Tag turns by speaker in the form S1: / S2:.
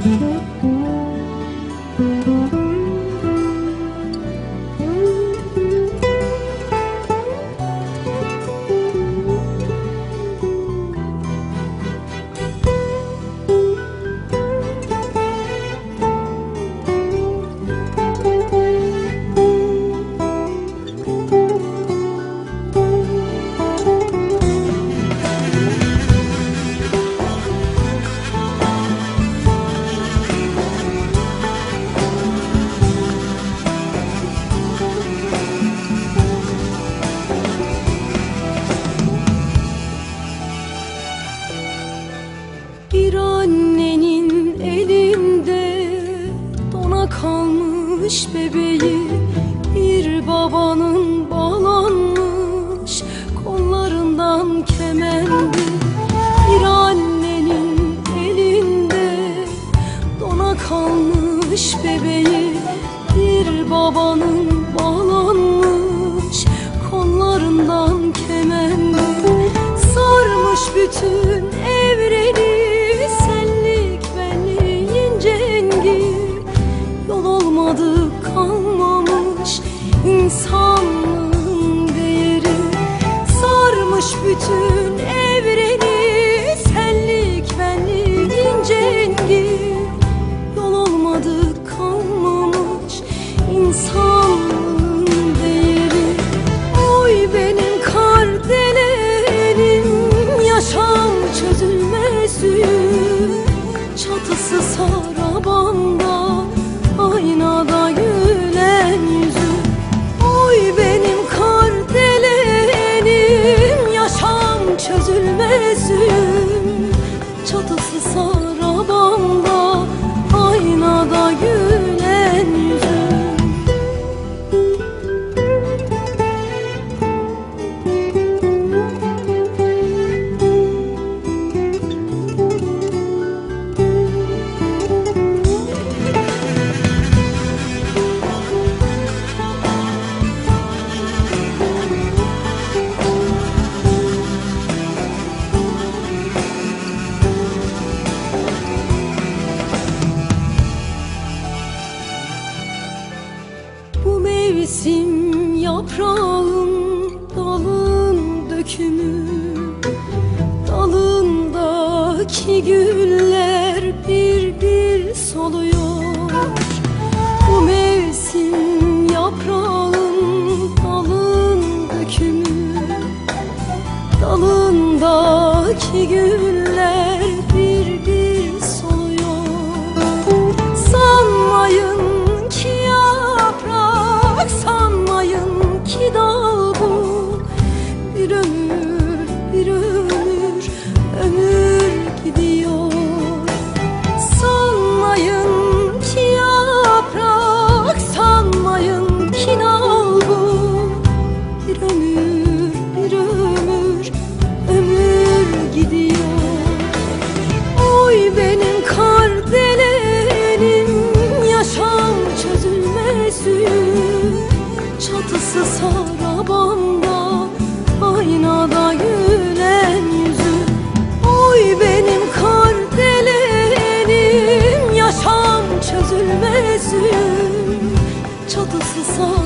S1: Thank you. Kalmış bebeği Bir babanın bağlanmış kollarından kemendi. Bir annenin elinde dona kalmış bebeği Bir babanın bağlanmış kollarından kemendi. Sarmış bütün sa mevsim yaprağın dalın dökümü Dalındaki güller bir bir soluyor benim kar delenim Yaşam çözülmesi Çatısı sarabanda Aynada gülen yüzü. Oy benim kar delenim Yaşam çözülmesi Çatısı sarabanda